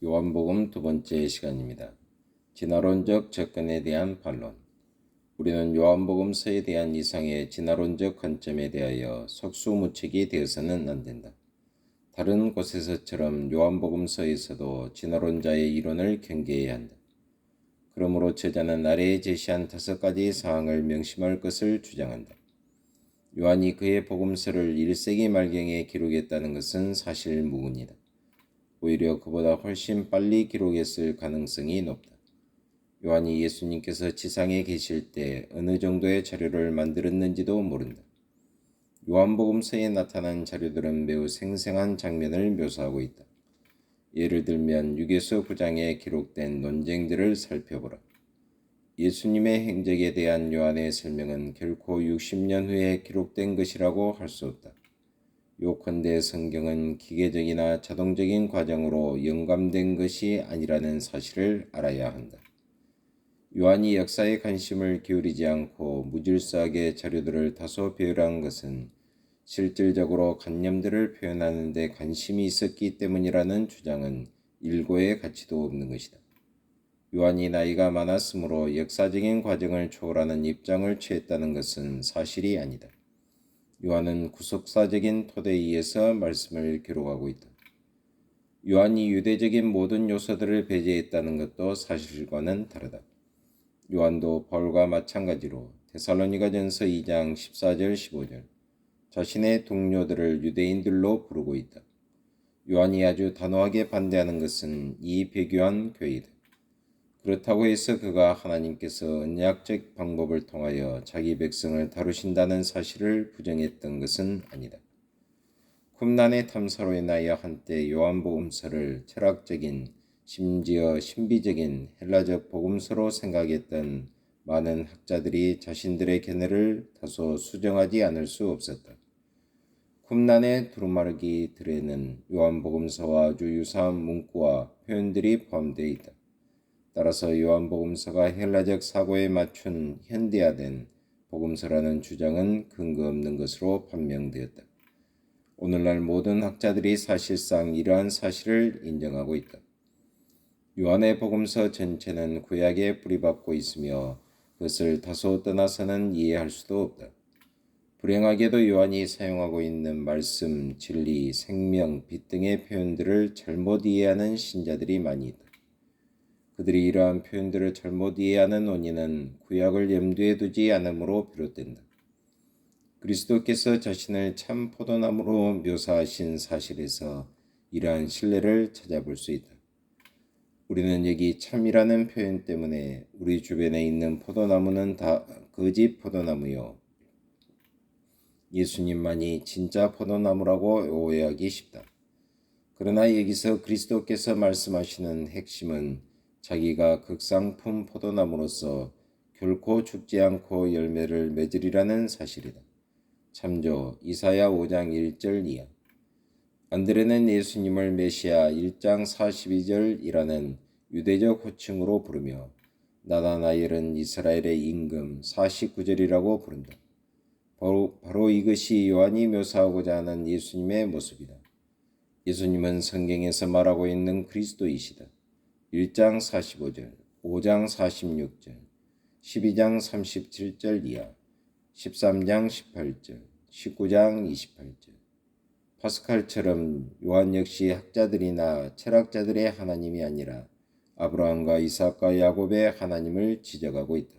요한복음 두 번째 시간입니다. 진화론적 접근에 대한 반론. 우리는 요한복음서에 대한 이상의 진화론적 관점에 대하여 속수무책이 되어서는 안 된다. 다른 곳에서처럼 요한복음서에서도 진화론자의 이론을 경계해야 한다. 그러므로 저자는 아래에 제시한 다섯 가지 사항을 명심할 것을 주장한다. 요한이 그의 복음서를 1세기 말경에 기록했다는 것은 사실 무근이다. 오히려 그보다 훨씬 빨리 기록했을 가능성이 높다. 요한이 예수님께서 지상에 계실 때 어느 정도의 자료를 만들었는지도 모른다. 요한복음서에 나타난 자료들은 매우 생생한 장면을 묘사하고 있다. 예를 들면 유계서 9장에 기록된 논쟁들을 살펴보라. 예수님의 행적에 대한 요한의 설명은 결코 60년 후에 기록된 것이라고 할 수 없다. 요컨대 성경은 기계적이나 자동적인 과정으로 영감된 것이 아니라는 사실을 알아야 한다. 요한이 역사에 관심을 기울이지 않고 무질서하게 자료들을 다소 배열한 것은 실질적으로 관념들을 표현하는 데 관심이 있었기 때문이라는 주장은 일고의 가치도 없는 것이다. 요한이 나이가 많았으므로 역사적인 과정을 초월하는 입장을 취했다는 것은 사실이 아니다. 요한은 구속사적인 토대에 의해서 말씀을 기록하고 있다. 요한이 유대적인 모든 요소들을 배제했다는 것도 사실과는 다르다. 요한도 바울과 마찬가지로 테살로니가전서 2장 14절 15절 자신의 동료들을 유대인들로 부르고 있다. 요한이 아주 단호하게 반대하는 것은 이 배교한 교회이다. 그렇다고 해서 그가 하나님께서 언약적 방법을 통하여 자기 백성을 다루신다는 사실을 부정했던 것은 아니다. 쿰난의 탐사로 인하여 한때 요한복음서를 철학적인 심지어 신비적인 헬라적 복음서로 생각했던 많은 학자들이 자신들의 견해를 다소 수정하지 않을 수 없었다. 쿰난의 두루마르기 들에는 요한복음서와 아주 유사한 문구와 표현들이 포함되어 있다. 따라서 요한복음서가 헬라적 사고에 맞춘 현대화된 복음서라는 주장은 근거 없는 것으로 판명되었다. 오늘날 모든 학자들이 사실상 이러한 사실을 인정하고 있다. 요한의 복음서 전체는 구약에 뿌리박고 있으며 그것을 다소 떠나서는 이해할 수도 없다. 불행하게도 요한이 사용하고 있는 말씀, 진리, 생명, 빛 등의 표현들을 잘못 이해하는 신자들이 많이 있다. 그들이 이러한 표현들을 잘못 이해하는 원인은 구약을 염두에 두지 않음으로 비롯된다. 그리스도께서 자신을 참 포도나무로 묘사하신 사실에서 이러한 신뢰를 찾아볼 수 있다. 우리는 여기 참이라는 표현 때문에 우리 주변에 있는 포도나무는 다 거짓 포도나무요. 예수님만이 진짜 포도나무라고 오해하기 쉽다. 그러나 여기서 그리스도께서 말씀하시는 핵심은 자기가 극상품 포도나무로서 결코 죽지 않고 열매를 맺으리라는 사실이다. 참조 이사야 5장 1절 이하 안드레는 예수님을 메시아 1장 42절이라는 유대적 호칭으로 부르며 나다나엘은 이스라엘의 임금 49절이라고 부른다. 바로, 바로 이것이 요한이 묘사하고자 하는 예수님의 모습이다. 예수님은 성경에서 말하고 있는 그리스도이시다. 1장 45절, 5장 46절, 12장 37절 이하, 13장 18절, 19장 28절. 파스칼처럼 요한 역시 학자들이나 철학자들의 하나님이 아니라 아브라함과 이삭과 야곱의 하나님을 지적하고 있다.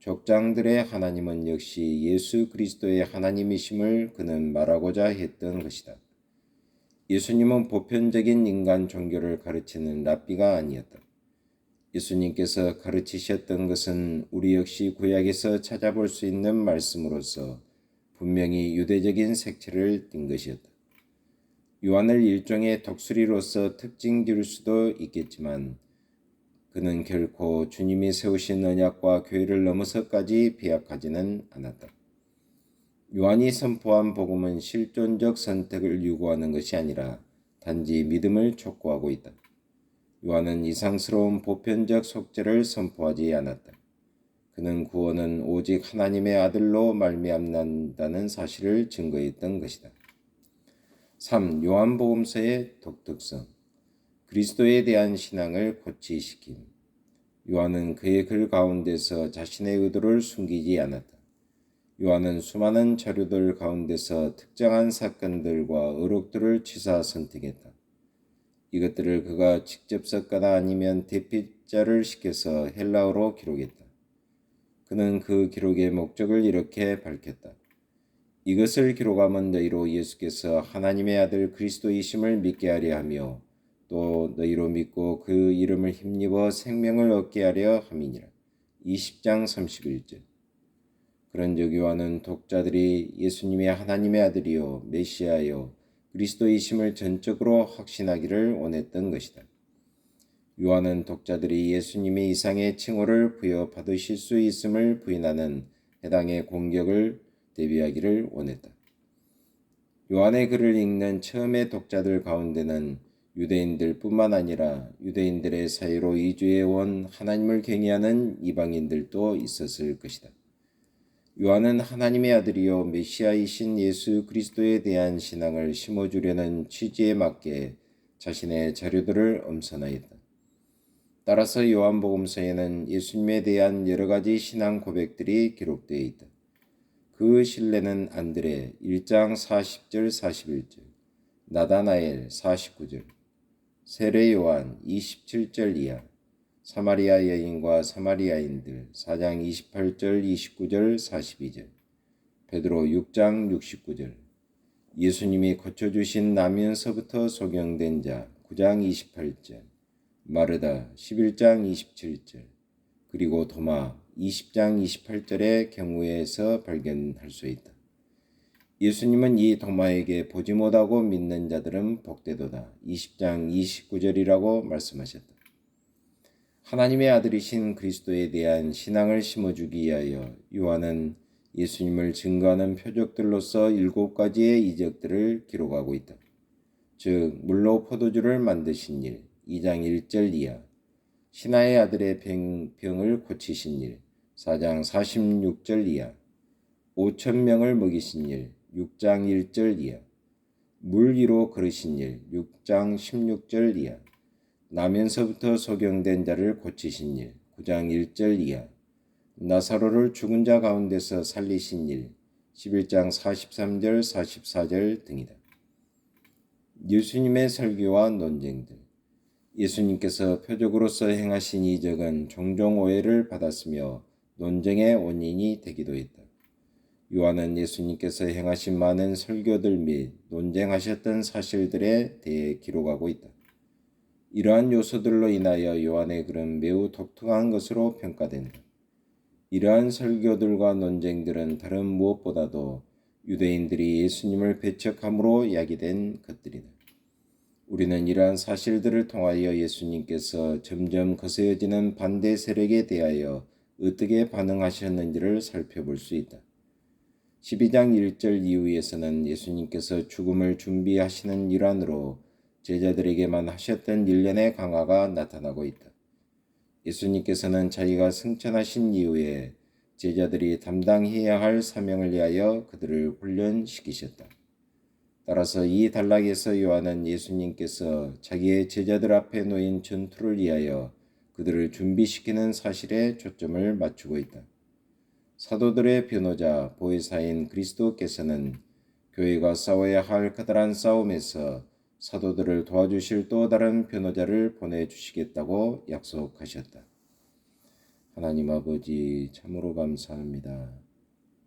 족장들의 하나님은 역시 예수 그리스도의 하나님이심을 그는 말하고자 했던 것이다. 예수님은 보편적인 인간 종교를 가르치는 랍비가 아니었다. 예수님께서 가르치셨던 것은 우리 역시 구약에서 찾아볼 수 있는 말씀으로서 분명히 유대적인 색채를 띤 것이었다. 요한을 일종의 독수리로서 특징 줄 수도 있겠지만 그는 결코 주님이 세우신 언약과 교회를 넘어서까지 비약하지는 않았다. 요한이 선포한 복음은 실존적 선택을 요구하는 것이 아니라 단지 믿음을 촉구하고 있다. 요한은 이상스러운 보편적 속죄를 선포하지 않았다. 그는 구원은 오직 하나님의 아들로 말미암는다는 사실을 증거했던 것이다. 3. 요한복음서의 독특성 그리스도에 대한 신앙을 고치시킴. 요한은 그의 글 가운데서 자신의 의도를 숨기지 않았다. 요한은 수많은 자료들 가운데서 특정한 사건들과 의록들을 취사 선택했다. 이것들을 그가 직접 썼거나 아니면 대피자를 시켜서 헬라어로 기록했다. 그는 그 기록의 목적을 이렇게 밝혔다. 이것을 기록함은 너희로 예수께서 하나님의 아들 그리스도이심을 믿게 하려 하며 또 너희로 믿고 그 이름을 힘입어 생명을 얻게 하려 함이니라. 20장 31절. 그런즉 요한은 독자들이 예수님이 하나님의 아들이요 메시아요 그리스도이심을 전적으로 확신하기를 원했던 것이다. 요한은 독자들이 예수님의 이상의 칭호를 부여받으실 수 있음을 부인하는 해당의 공격을 대비하기를 원했다. 요한의 글을 읽는 처음의 독자들 가운데는 유대인들뿐만 아니라 유대인들의 사이로 이주해 온 하나님을 경외하는 이방인들도 있었을 것이다. 요한은 하나님의 아들이요 메시아이신 예수 그리스도에 대한 신앙을 심어주려는 취지에 맞게 자신의 자료들을 엄선하였다. 따라서 요한복음서에는 예수님에 대한 여러 가지 신앙 고백들이 기록되어 있다. 그 신뢰는 안드레 1장 40절 41절, 나다나엘 49절, 세례 요한 27절 이하, 사마리아 여인과 사마리아인들 4장 28절 29절 42절, 베드로 6장 69절, 예수님이 고쳐주신 나면서부터 소경된 자 9장 28절, 마르다 11장 27절 그리고 도마 20장 28절의 경우에서 발견할 수 있다. 예수님은 이 도마에게 보지 못하고 믿는 자들은 복되도다. 20장 29절이라고 말씀하셨다. 하나님의 아들이신 그리스도에 대한 신앙을 심어주기 위하여 요한은 예수님을 증거하는 표적들로서 일곱 가지의 이적들을 기록하고 있다. 즉, 물로 포도주를 만드신 일, 2장 1절 이하 신하의 아들의 병, 병을 고치신 일 4장 46절 이하 5천 명을 먹이신 일 6장 1절 이하 물 위로 걸으신 일 6장 16절 이하 나면서부터 소경된 자를 고치신 일 9장 1절 이하 나사로를 죽은 자 가운데서 살리신 일 11장 43절 44절 등이다. 예수님의 설교와 논쟁들 예수님께서 표적으로서 행하신 이적은 종종 오해를 받았으며 논쟁의 원인이 되기도 했다. 요한은 예수님께서 행하신 많은 설교들 및 논쟁하셨던 사실들에 대해 기록하고 있다. 이러한 요소들로 인하여 요한의 글은 매우 독특한 것으로 평가된다. 이러한 설교들과 논쟁들은 다른 무엇보다도 유대인들이 예수님을 배척함으로 야기된 것들이다. 우리는 이러한 사실들을 통하여 예수님께서 점점 거세어지는 반대 세력에 대하여 어떻게 반응하셨는지를 살펴볼 수 있다. 12장 1절 이후에서는 예수님께서 죽음을 준비하시는 일환으로 제자들에게만 하셨던 일련의 강화가 나타나고 있다. 예수님께서는 자기가 승천하신 이후에 제자들이 담당해야 할 사명을 위하여 그들을 훈련시키셨다. 따라서 이 단락에서 요한은 예수님께서 자기의 제자들 앞에 놓인 전투를 위하여 그들을 준비시키는 사실에 초점을 맞추고 있다. 사도들의 변호자 보혜사인 그리스도께서는 교회가 싸워야 할 커다란 싸움에서 사도들을 도와주실 또 다른 변호자를 보내주시겠다고 약속하셨다. 하나님 아버지 참으로 감사합니다.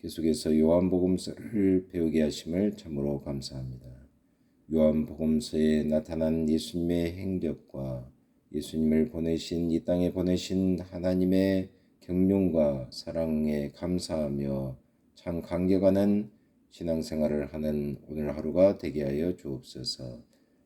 계속해서 요한복음서를 배우게 하심을 참으로 감사합니다. 요한복음서에 나타난 예수님의 행적과 예수님을 보내신 이 땅에 보내신 하나님의 경륜과 사랑에 감사하며 참 감격하는 신앙생활을 하는 오늘 하루가 되게 하여 주옵소서.